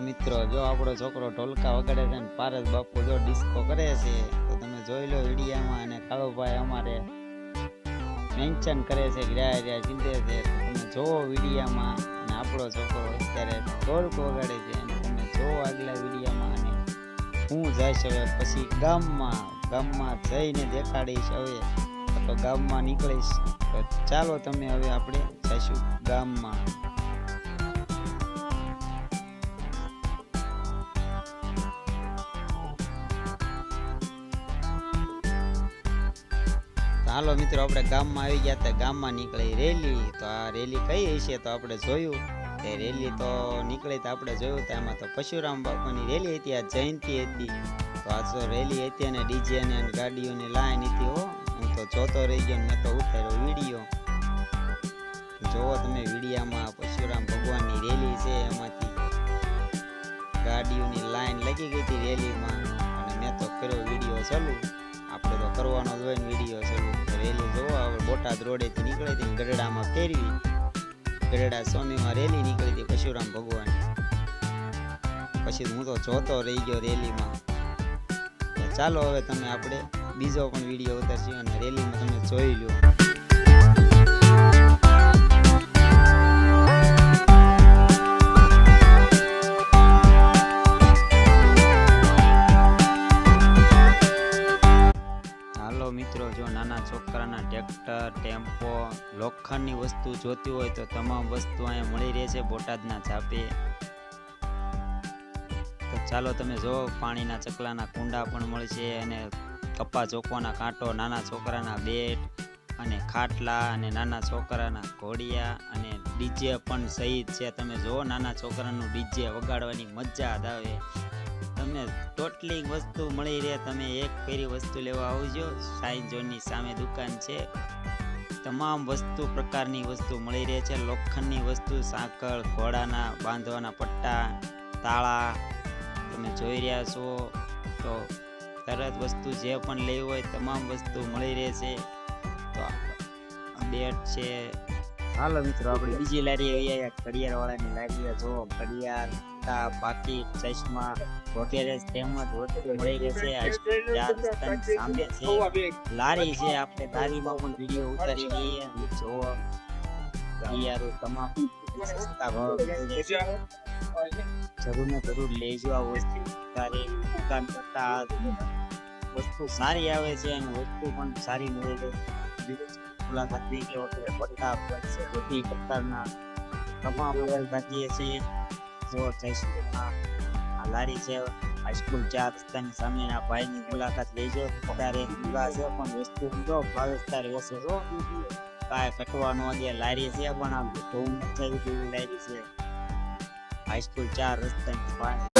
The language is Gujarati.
આપણો છોકરો ઢોલકા વગાડે છે ને પારસ બાપુ જો ડિસ્કો કરે છે, તો તમે જોઈ લો વિડીયામાં અને કાળુભાઈ અમારે મેન્શન કરે છે રહ્યા રહ્યા ચીંધે છે, તો તમે જોવો વિડીયામાં અને આપણો છોકરો અત્યારે ઢોલકો વગાડે છે અને તમે જોવો આગલા વિડીયામાં અને હું જઈશ હવે પછી ગામમાં ગામમાં જઈને દેખાડીશ હવે. તો ગામમાં નીકળીશ. તો ચાલો તમે હવે આપણે જઈશું ગામમાં. હાલો મિત્રો, આપણે ગામમાં આવી ગયા હતા. ગામમાં નીકળી રેલી. તો આ રેલી કઈ હશે તો આપણે જોયું. તે રેલી તો નીકળી તો આપણે જોયું તો એમાં તો પશુરામ બાપાની રેલી હતી, આ જયંતિ હતી. તો આ તો રેલી હતી અને ડીજે ને ગાડીઓની લાઈન હતી હો. હું તો જોતો રહી ગયો મેં તો ઉતાર્યો વીડિયો. જોવો તમે વિડીયામાં પરશુરામ ભગવાનની રેલી છે એમાંથી. ગાડીઓની લાઈન લાગી ગઈ હતી રેલીમાં. અને મેં તો કર્યો વીડિયો ચાલુ. આપણે તો કરવાનો જ હોય વીડિયો ચાલુ રેલી જોવો બોટાદ રોડેથી નીકળી હતી ગઢડામાં ફેરવી. ગઢડા સ્વામીમાં રેલી નીકળી હતી પશુરામ ભગવાન પછી હું તો જોતો રહી ગયો રેલીમાં. ચાલો હવે તમે આપણે બીજો પણ વીડિયો ઉતારશું અને રેલીમાં તમે જોઈ લો મિત્રો, જો નાના છોકરાના ટ્રેક્ટર, ટેમ્પો, લોખંડની વસ્તુ જોતી હોય તો તમામ વસ્તુ અહીંયા મળી રહે છે બોટાદના છાપે તો ચાલો તમે જો, પાણીના ચકલાના કુંડા પણ મળશે અને કપા ચોકવાના કાંટો, નાના છોકરાના બેટ અને ખાટલા અને નાના છોકરાના ઘોડિયા અને ડીજે પણ સહિત છે. તમે જો, નાના છોકરાનું ડીજે વગાડવાની મજા જ આવે. તમને ટોટલી વસ્તુ મળી રહે. તમે એક ફેરી વસ્તુ લેવા આવજો. સાઈ ઝોનની સામે દુકાન છે. તમામ વસ્તુ પ્રકારની વસ્તુ મળી રહે છે. લોખંડની વસ્તુ સાંકળ ઘોડાના બાંધવાના પટ્ટા તાળા. તમે જોઈ રહ્યા છો તો તરત વસ્તુ જે પણ લેવી હોય તમામ વસ્તુ મળી રહે છે. તો બેટ છે. હાલો મિત્રો આપણે બીજી લારી આવ્યા. ઘડિયાળ વાળાની લારી જો ઘડિયાળ. તા પાકીટ ચશ્મા વગેરે તેમજ વસ્તુ મળી રહેશે. સામે છે. લારી છે. આપણે લારીમાં પણ વીડિયો ઉતારી દઈએ અને જો તમામ સસ્તા જરૂર ને જરૂર લેજો આ વસ્તુ. તારી દુકાન કરતા વસ્તુ સારી આવે છે અને વસ્તુ પણ સારી મળે છે. મુલાકાત લઈ પટ્ટા બધી પ્રકારના તમામ મોબાઈલ રાખીએ છીએ જો જઈશું આ આ લારી છે હાઈસ્કૂલ ચાર રસ્તાની સામેના ભાઈની મુલાકાત લેજો. ત્યારે મુલા છે, પણ વસ્તુ જો ભાવે તારે હશે જો કાંઈ કટવાનો જે લારી છે, પણ આમ ધૂમ થઈ ગયું લારી છે. હાઈસ્કૂલ ચાર રસ્તાની